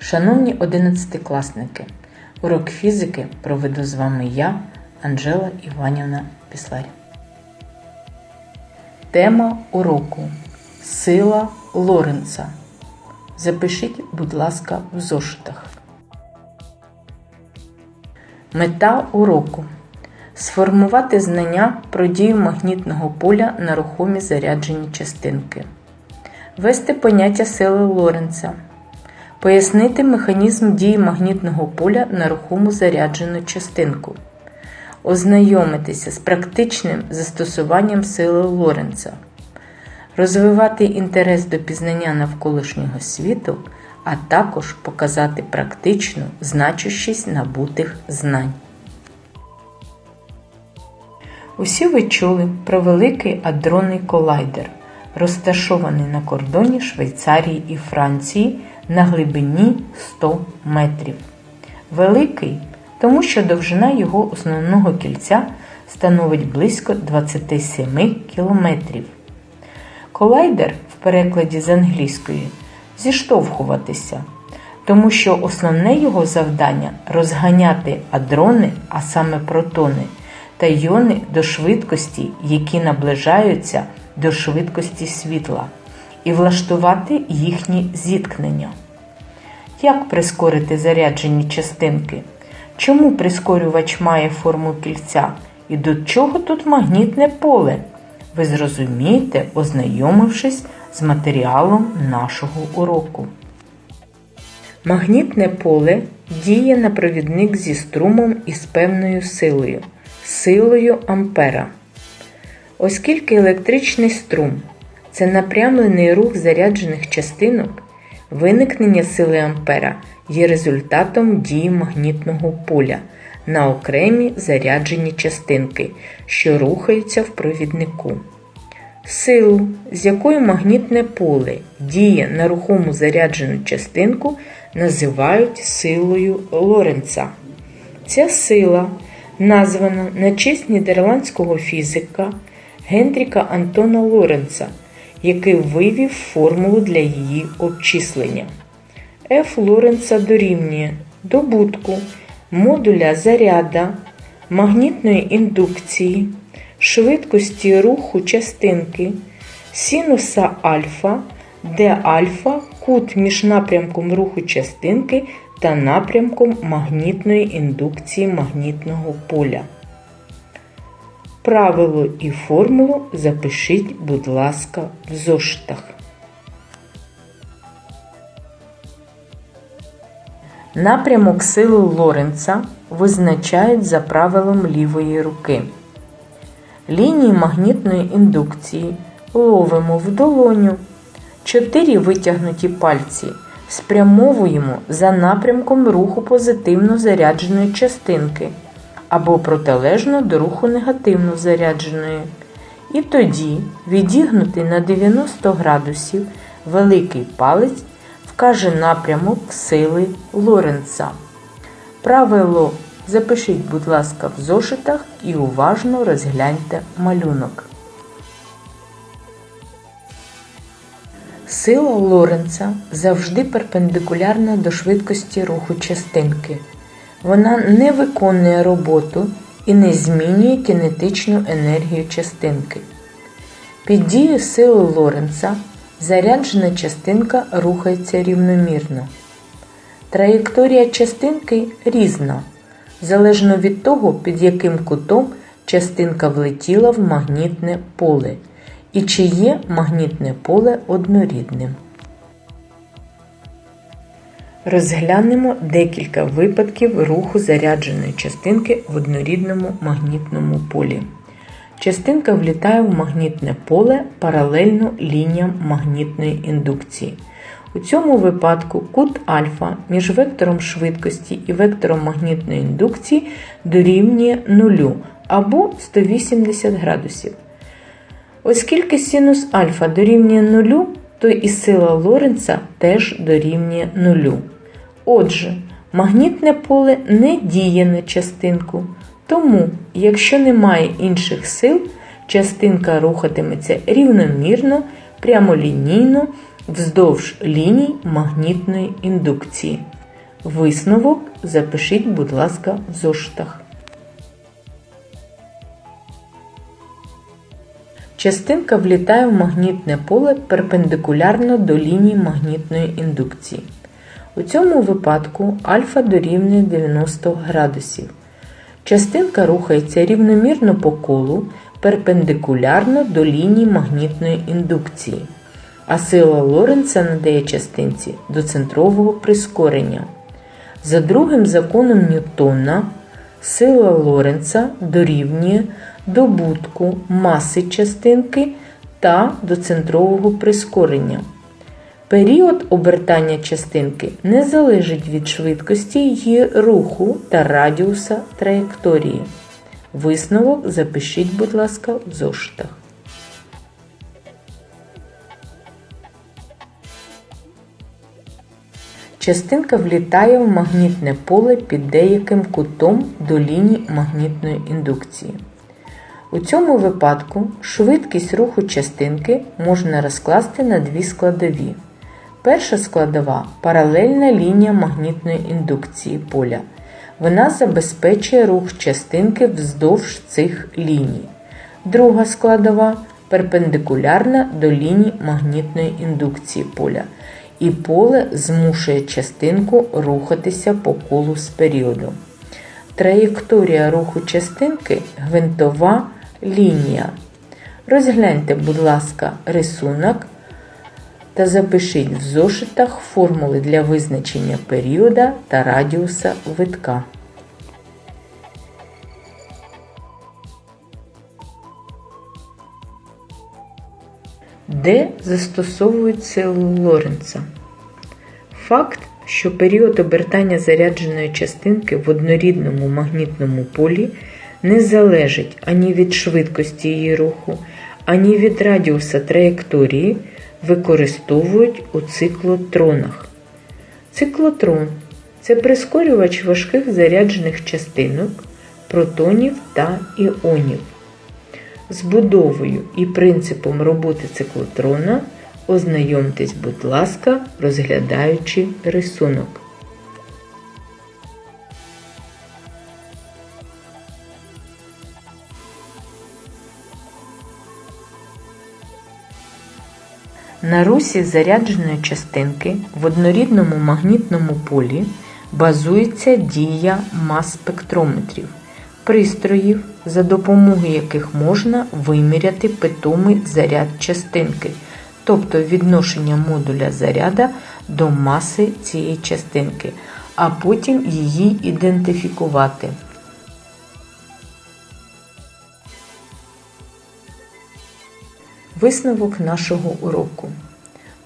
Шановні одинадцятикласники, урок фізики проведу з вами я, Анжела Іванівна Післарь. Тема уроку Сила Лоренца. Запишіть, будь ласка, в зошитах. Мета уроку сформувати знання про дію магнітного поля на рухомі заряджені частинки, ввести поняття сили Лоренца, пояснити механізм дії магнітного поля на рухому заряджену частинку, ознайомитися з практичним застосуванням сили Лоренца, розвивати інтерес до пізнання навколишнього світу, а також показати практичну значущість набутих знань. Усі ви чули про великий адронний колайдер, розташований на кордоні Швейцарії і Франції на глибині 100 метрів. Великий, тому що довжина його основного кільця становить близько 27 кілометрів. Колайдер в перекладі з англійської зіштовхуватися, тому що основне його завдання розганяти адрони, а саме протони та йони до швидкості, які наближаються до швидкості світла, і влаштувати їхні зіткнення. Як прискорити заряджені частинки? Чому прискорювач має форму кільця? І до чого тут магнітне поле? Ви зрозумієте, ознайомившись з матеріалом нашого уроку. Магнітне поле діє на провідник зі струмом і з певною силою силою Ампера. Оскільки електричний струм це напрямлений рух заряджених частинок, виникнення сили Ампера є результатом дії магнітного поля на окремі заряджені частинки, що рухаються в провіднику. Силу, з якою магнітне поле діє на рухому заряджену частинку, називають силою Лоренца. Ця сила названа на честь нідерландського фізика Гендріка Антона Лоренца, який вивів формулу для її обчислення. F Лоренца дорівнює добутку модуля заряда магнітної індукції, швидкості руху частинки, синуса альфа, де альфа кут між напрямком руху частинки та напрямком магнітної індукції магнітного поля. Правило і формулу запишіть, будь ласка, в зошитах. Напрямок сили Лоренца визначають за правилом лівої руки. Лінії магнітної індукції ловимо в долоню. Чотири витягнуті пальці спрямовуємо за напрямком руху позитивно зарядженої частинки або протилежно до руху негативно зарядженої. І тоді відігнутий на 90 градусів великий палець вкаже напрямок сили Лоренца. Правило запишіть, будь ласка, в зошитах і уважно розгляньте малюнок. Сила Лоренца завжди перпендикулярна до швидкості руху частинки. Вона не виконує роботу і не змінює кінетичну енергію частинки. Під дією сили Лоренца заряджена частинка рухається рівномірно. Траєкторія частинки різна, залежно від того, під яким кутом частинка влетіла в магнітне поле і чи є магнітне поле однорідним. Розглянемо декілька випадків руху зарядженої частинки в однорідному магнітному полі. Частинка влітає в магнітне поле паралельно лініям магнітної індукції. У цьому випадку кут альфа між вектором швидкості і вектором магнітної індукції дорівнює 0 або 180 градусів. Оскільки синус альфа дорівнює нулю, то і сила Лоренца теж дорівнює нулю. Отже, магнітне поле не діє на частинку. Тому, якщо немає інших сил, частинка рухатиметься рівномірно, прямолінійно вздовж ліній магнітної індукції. Висновок запишіть, будь ласка, в зошитах. Частинка влітає в магнітне поле перпендикулярно до лінії магнітної індукції. У цьому випадку альфа дорівнює 90 градусів. Частинка рухається рівномірно по колу перпендикулярно до лінії магнітної індукції, а сила Лоренца надає частинці доцентрового прискорення. За другим законом Ньютона сила Лоренца дорівнює добутку маси частинки та доцентрового прискорення. Період обертання частинки не залежить від швидкості її руху та радіуса траєкторії. Висновок запишіть, будь ласка, в зошитах. Частинка влітає в магнітне поле під деяким кутом до лінії магнітної індукції. У цьому випадку швидкість руху частинки можна розкласти на дві складові. Перша складова паралельна лінія магнітної індукції поля. Вона забезпечує рух частинки вздовж цих ліній. Друга складова перпендикулярна до ліній магнітної індукції поля. І поле змушує частинку рухатися по колу з періодом. Траєкторія руху частинки гвинтова лінія. Розгляньте, будь ласка, рисунок та запишіть в зошитах формули для визначення періода та радіуса витка. Де застосовують силу Лоренца? Факт, що період обертання зарядженої частинки в однорідному магнітному полі не залежить ані від швидкості її руху, ані від радіуса траєкторії, використовують у циклотронах. Циклотрон це прискорювач важких заряджених частинок, протонів та іонів. Збудовою і принципом роботи циклотрона ознайомтесь, будь ласка, розглядаючи рисунок. На русі зарядженої частинки в однорідному магнітному полі базується дія мас-спектрометрів, пристроїв, за допомогою яких можна виміряти питомий заряд частинки, тобто відношення модуля заряда до маси цієї частинки, а потім її ідентифікувати. Висновок нашого уроку.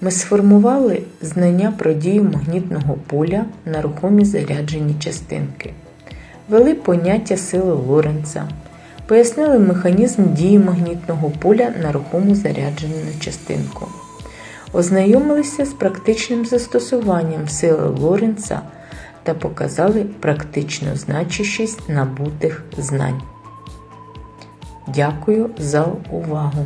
Ми сформували знання про дію магнітного поля на рухомі заряджені частинки, вели поняття сили Лоренца, пояснили механізм дії магнітного поля на рухому заряджену частинку, ознайомилися з практичним застосуванням сили Лоренца та показали практичну значущість набутих знань. Дякую за увагу!